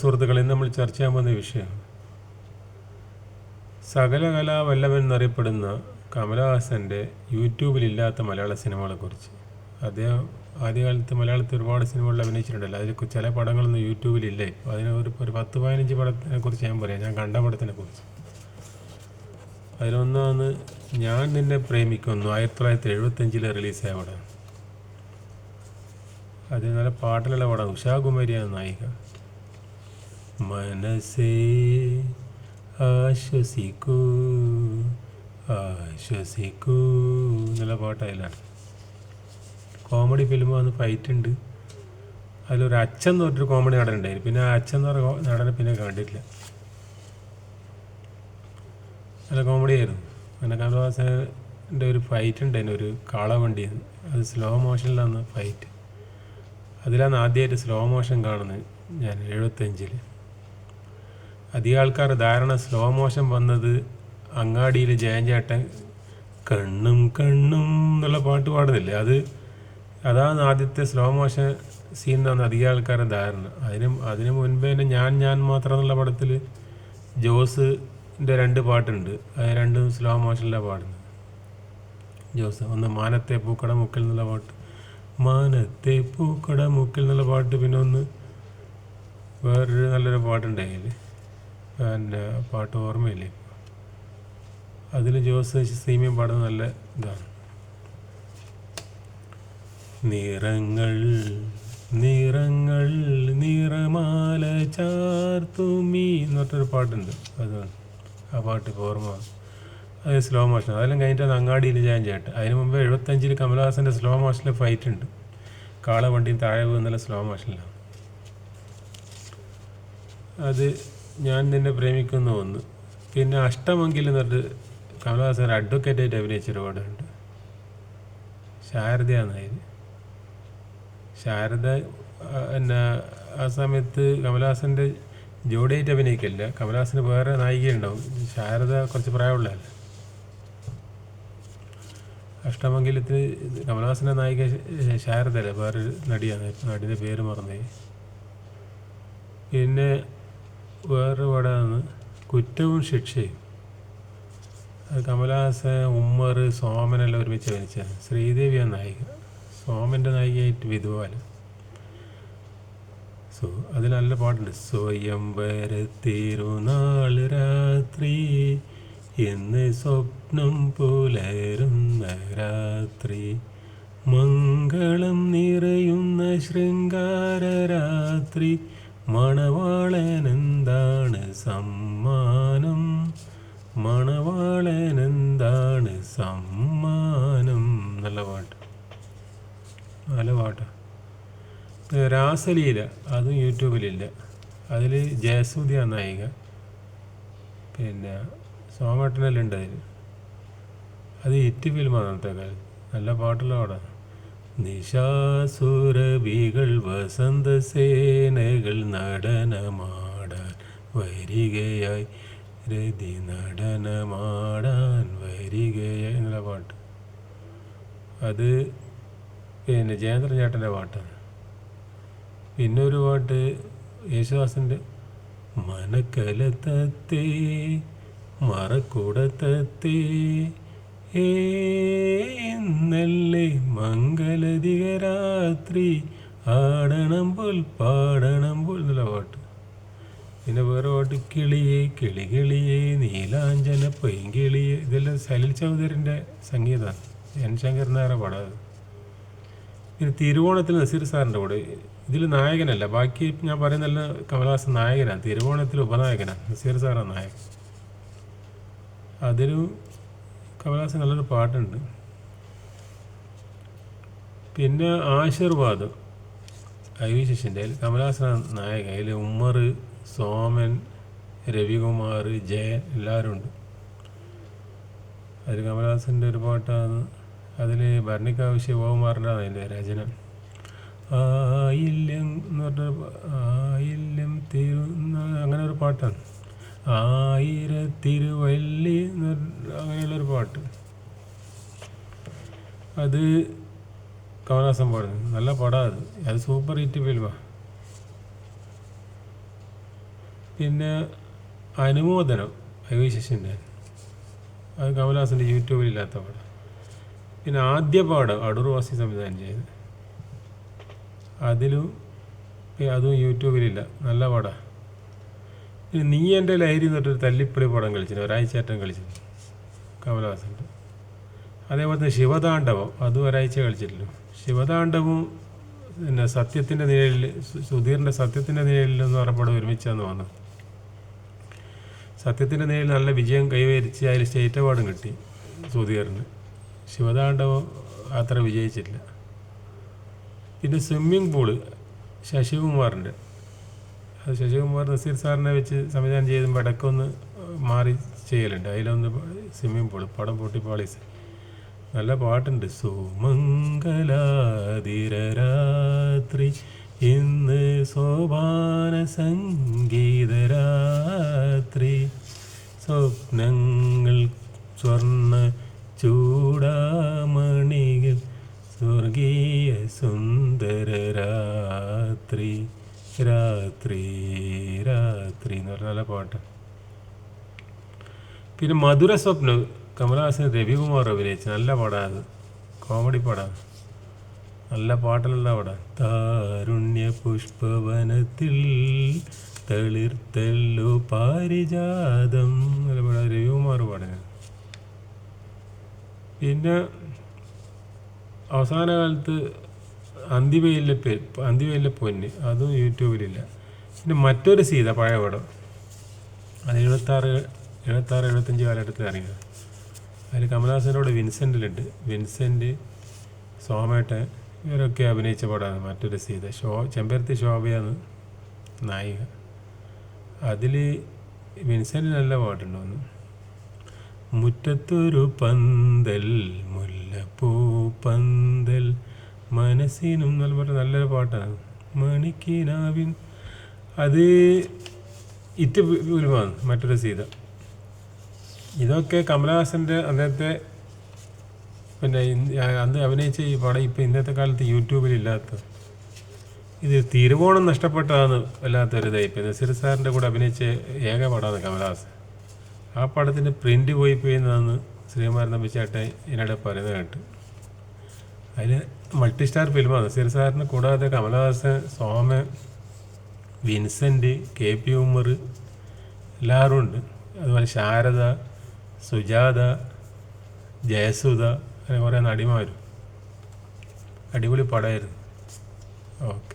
സുഹൃത്തുക്കളെ നമ്മൾ ചർച്ച ചെയ്യാൻ പോകുന്ന വിഷയം സകലകലാ വല്ലഭൻ എന്നറിയപ്പെടുന്ന കമലഹാസന്റെ യൂട്യൂബിലില്ലാത്ത മലയാള സിനിമകളെക്കുറിച്ച്. അദ്ദേഹം ആദ്യകാലത്ത് മലയാളത്തിൽ ഒരുപാട് സിനിമകളിൽ അഭിനയിച്ചിട്ടുണ്ടല്ലോ. അതിൽ ചില പടങ്ങളൊന്നും യൂട്യൂബിലില്ലേ അപ്പോൾ അതിന് ഒരു ഒരു പത്ത് പതിനഞ്ച് പടത്തിനെ കുറിച്ച് ഞാൻ പറയാം. ഞാൻ കണ്ട പടത്തിനെ കുറിച്ച് അതിലൊന്നാണ് ഞാൻ നിന്നെ പ്രേമിക്കുന്നു. ആയിരത്തി തൊള്ളായിരത്തി എഴുപത്തഞ്ചിൽ റിലീസായ പടം. അതിൽ നല്ല പാട്ടിലുള്ള പടം. ഉഷാകുമാരിയാണ് നായിക. മനസ്സേ ആശ്വസിക്കൂ ആശ്വസിക്കൂ. എന്നുള്ള പാട്ടായാലാണ് കോമഡി ഫിലിം ഫിലിമാണ് ഫൈറ്റ് ഉണ്ട്. അതിലൊരു അച്ഛൻ എന്ന് പറഞ്ഞൊരു കോമഡി നടൻ ഉണ്ടായിരുന്നു. പിന്നെ ആ അച്ഛൻ എന്ന് പറഞ്ഞ നടനെ പിന്നെ കണ്ടിട്ടില്ല. നല്ല കോമഡി ആയിരുന്നു. അങ്ങനെ കമലഹാസന്റെ ഒരു ഫൈറ്റ് ഉണ്ടായിരുന്നു. ഒരു കാളവണ്ടി. അത് സ്ലോ മോഷനിലാണ് ഫൈറ്റ് അതിലാണ് ആദ്യമായിട്ട് സ്ലോ മോഷൻ കാണുന്നത് ഞാൻ എഴുപത്തഞ്ചിൽ അധികം ആൾക്കാർ ധാരണ സ്ലോ മോഷൻ വന്നത് അങ്ങാടിയിൽ ജയഞ്ചേട്ടൻ കണ്ണും കണ്ണും എന്നുള്ള പാട്ട് പാടുന്നില്ലേ? അത് അതാണ് ആദ്യത്തെ സ്ലോ മോഷൻ സീൻ എന്നാണ് അധികം ആൾക്കാരുടെ ധാരണ. അതിന് അതിന് മുൻപേ തന്നെ ഞാൻ ഞാൻ മാത്രം എന്നുള്ള പടത്തിൽ ജോസിന്റെ രണ്ട് പാട്ടുണ്ട്. അത് രണ്ടും സ്ലോ മോഷനിലാണ് പാടുന്നത്. ജോസ് ഒന്ന് മാനത്തെ പൂക്കട മുക്കിൽ എന്നുള്ള പാട്ട് മാനത്തെ പൂക്കട മുക്കിൽ എന്നുള്ള പാട്ട് പിന്നെ ഒന്ന് വേറൊരു നല്ലൊരു പാട്ടുണ്ടായില്ലേ പിന്നെ പാട്ട് ഓർമ്മയില്ലേ? അതിൽ ജോസ് സീമിയം പാടുന്നത് നല്ല ഇതാണ്. നിറങ്ങൾ നിറങ്ങൾ നിറമാല ചാർത്തുമീ എന്ന് പറഞ്ഞൊരു പാട്ടുണ്ട്. അതാണ് ആ പാട്ട് ഇപ്പോൾ ഓർമ്മ അത് സ്ലോ മോഷൻ അതെല്ലാം കഴിഞ്ഞിട്ടാണ് അങ്ങാടിയിൽ ഞാൻ ചേട്ടൻ അതിന് മുമ്പ് എഴുപത്തഞ്ചിൽ കമലഹാസന്റെ സ്ലോ മോഷനിൽ ഫൈറ്റ് ഉണ്ട്. കാള വണ്ടിയും താഴെ പോകുന്നുള്ള സ്ലോ മോഷനിലാണ് അത് ഞാൻ നിന്നെ പ്രേമിക്കുന്നു ഒന്ന്. പിന്നെ അഷ്ടമങ്കിൽ എന്ന് പറഞ്ഞിട്ട് കമലഹാസൻ അഡ്വക്കേറ്റായിട്ട് അഭിനയിച്ചൊരു പാടുണ്ട് ശാരദയാണ് ശാരദ എന്നാ ആ സമയത്ത് കമലഹാസന്റെ ജോഡിയായിട്ട് അഭിനയിക്കില്ല കമലഹാസന് വേറെ നായികയുണ്ടാവും. ശാരദ കുറച്ച് പ്രായമുള്ളതല്ല. അഷ്ടമംഗലത്തിൽ കമലഹാസന്റെ നായിക ശാരദ ശാരദയല്ല വേറൊരു നടിയാണ്. നടിയുടെ പേര് മറന്നേ പിന്നെ വേറൊരു പടമാണ്. കുറ്റവും ശിക്ഷയും. അത് കമലഹാസൻ ഉമ്മർ സോമനെല്ലാം ഒരുമിച്ച് ശ്രീദേവി ശ്രീദേവിയാണ് നായിക. സോമന്റെ നായികയായിട്ട് വിധുവാല സോ അതിൽ നല്ല പാട്ടുണ്ട്. സ്വയംവര തിരുനാൾ രാത്രി എന്ന് സ്വപ്നം പുലരുന്ന രാത്രി. മംഗളം നിറയുന്ന ശൃംഗാര രാത്രി. മണവാളൻ എന്താണ് സമ്മാനം. മണവാളനെന്താണ് സമ്മാനം? നല്ല പാട്ട്. നല്ല പാട്ടാണ് രാസലീല. അതും യൂട്യൂബിലില്ല. അതിൽ ജയസൂതിയാണ് നായിക. പിന്നെ സോമേട്ടനെല്ലാം ഉണ്ട് അതിൽ അത് ഹിറ്റ് ഫിലിമാണ് അന്നത്തെ കാലത്ത്. നല്ല പാട്ടുള്ള പാടാണ് നിശാസുരവികൾ വസന്തസേനകൾ നടനമാടാൻ വരികയായി. രതി നടനമാടാൻ വരികയായി എന്നുള്ള പാട്ട്. അത് പിന്നെ ജയേന്ദ്ര ചേട്ടന്റെ പാട്ടാണ്. പിന്നെ ഒരു പാട്ട് യേശുദാസിന്റെ മനക്കലത്തത്തേ മറക്കൂടത്തത്തേ ഏന്നല്ലേ മംഗലധിക രാത്രി ആടണം പോൽ പാടണം പോൽ എന്നുള്ള പാട്ട്. പിന്നെ വേറെ പാട്ട് കിളിയെ കിളി കിളിയെ നീലാഞ്ചന പൊയ്കിളിയെ ഇതെല്ലാം സലിൽ ചൗധരിന്റെ സംഗീതമാണ് എൻ ശങ്കർ നായരുടെ അത് പിന്നെ തിരുവോണത്തിൽ നസീർ സാറിന്റെ കൂടെ. ഇതിൽ നായകനല്ല. ബാക്കി ഞാൻ പറയുന്നല്ല കമലഹാസൻ നായകനാണ് തിരുവോണത്തിൽ ഉപനായകനാണ് നസീർ സാറാണ് നായകൻ. അതിലും കമലഹാസൻ നല്ലൊരു പാട്ടുണ്ട്. പിന്നെ ആശീർവാദം. ഐ വി ശശിന്റെ അതിൽ നായക അതിൽ ഉമ്മർ സോമൻ രവികുമാർ ജയൻ എല്ലാവരും ഉണ്ട്. അതിൽ കമലഹാസന്റെ ഒരു പാട്ടാണ്. അതിൽ ഭരണിക്കാവ് ശിവകുമാറിന്റെ അതിന്റെ രചന. ആയില്യം എന്ന് ആയില്യം തിരു അങ്ങനെ ഒരു പാട്ടാണ്. ആയിരത്തിരുവല്ലി എന്ന് പറഞ്ഞ അങ്ങനെയുള്ളൊരു പാട്ട്. അത് കമലഹാസൻ പാടുന്നത് നല്ല പടം അത്. അത് സൂപ്പർ ഹിറ്റ് ഫിലിമാണ് പിന്നെ അനുമോദനം ശശിന്റെ അത് കമലഹാസന്റെ യൂട്യൂബിലില്ലാത്ത പടം. പിന്നെ ആദ്യ പാഠം അടൂർ വാസി സംവിധാനം ചെയ്ത്. അതിലും അതും യൂട്യൂബിലില്ല നല്ല പടം. പിന്നെ നീ എന്റെ ലഹരി എന്നിട്ടൊരു തല്ലിപ്പൊളി പടം കളിച്ചിരുന്നു ഒരാഴ്ചയേറ്റം കളിച്ചിരുന്നു കമലഹാസന്റെ അതേപോലെ തന്നെ ശിവതാണ്ഡവം അതും ഒരാഴ്ച കളിച്ചിട്ടില്ല. ശിവതാണ്ഡവും പിന്നെ സത്യത്തിന്റെ നിഴലിൽ സുധീറിന്റെ സത്യത്തിന്റെ നിഴലിൽ എന്ന് പറയുമ്പോൾ ഒരുമിച്ചാന്ന് വന്നത് സത്യത്തിന്റെ നിഴലിൽ നല്ല വിജയം കൈവരിച്ച് അതിൽ സ്റ്റേറ്റ് അവാർഡും കിട്ടി സുധീറിന്. ശിവതാണ്ഡവം അത്ര വിജയിച്ചില്ല. പിന്നെ സ്വിമ്മിംഗ് പൂൾ ശശികുമാറിന്റെ. അത് ശശികുമാർ നസീർ സാറിനെ വെച്ച് സംവിധാനം ചെയ്ത് ഇടയ്ക്കൊന്ന് മാറി ചെയ്യലുണ്ട്. അതിലൊന്ന് സ്വിമ്മിംഗ് പൂൾ പടം പൊട്ടിപ്പാളീസ്. നല്ല പാട്ടുണ്ട്. സുമംഗലാതിരരാത്രി ഇന്ന് സോപാന സംഗീതരാത്രി. സ്വപ്നങ്ങൾ സ്വർണ ചൂടാമണികൾ സ്വർഗീയ സുന്ദര രാത്രി രാത്രി രാത്രി എന്ന് പറഞ്ഞ നല്ല പാട്ട് പിന്നെ മധുര സ്വപ്നം കമലഹാസൻ രവികുമാർ അഭിനയിച്ച നല്ല പടമാണ് കോമഡി പടമാണ് നല്ല പാട്ടിലുള്ള പടം. താരുണ്യ പുഷ്പവനത്തിൽ തളിർത്തല്ലു പാരിജാതം നല്ല പടം. രവികുമാർ പാടുന്നത് പിന്നെ അവസാന കാലത്ത് അന്തിവയിലെ പേ അന്തിവയിലെ പൊന്ന് അതും യൂട്യൂബിലില്ല. പിന്നെ മറ്റൊരു സീത പഴയ പടം. അത് എഴുപത്താറ് എഴുപത്താറ് എഴുപത്തഞ്ച് കാലഘട്ടത്തിൽ ഇറങ്ങിയത് അതിൽ കമലഹാസനോട് വിൻസെന്റിലുണ്ട് വിൻസെന്റ് സോമേട്ടൻ ഇവരൊക്കെ അഭിനയിച്ച പടമാണ് മറ്റൊരു സീത. ഷോ ചെമ്പരത്തി ശോഭയാണ് നായിക. അതിൽ വിൻസെന്റ് നല്ല പാട്ടുണ്ടോന്ന്. മുറ്റത്തൊരു പന്തൽ മുല്ലപ്പൂ പന്തൽ മനസ്സിനും നല്ല പറഞ്ഞ നല്ലൊരു പാട്ടാണ് മണിക്കിനാവിൻ. അത് ഇറ്റ് ഫിലിമാണ് മറ്റൊരു സീത. ഇതൊക്കെ കമലഹാസന്റെ അദ്ദേഹത്തെ പിന്നെ അന്ന് അഭിനയിച്ച ഈ പടം ഇപ്പം ഇന്നത്തെ കാലത്ത് യൂട്യൂബിലില്ലാത്ത ഇത് തിരുവോണം നഷ്ടപ്പെട്ടതാണ് വല്ലാത്തൊരു ഇപ്പം നസീർ സാറിന്റെ കൂടെ അഭിനയിച്ച ഏക പടമാണ് കമലഹാസൻ. ആ പടത്തിന്റെ പ്രിന്റ് പോയി പോയെന്നാണ് ശ്രീകുമാരൻ നമ്പിച്ചേട്ടൻ ഇതിനിടെ പറയുന്നത് കേട്ട്. അതിൽ മൾട്ടി സ്റ്റാർ ഫിലിമാണ്. നസീർ സാറിന് കൂടാതെ Kamal Haasan Soman Vincent K P Ummer എല്ലാവരും ഉണ്ട്. അതുപോലെ ശാരദ സുജാത ജയസുധ അങ്ങനെ കുറേ നടിമാരും. അടിപൊളി പടമായിരുന്നു. ഓക്കെ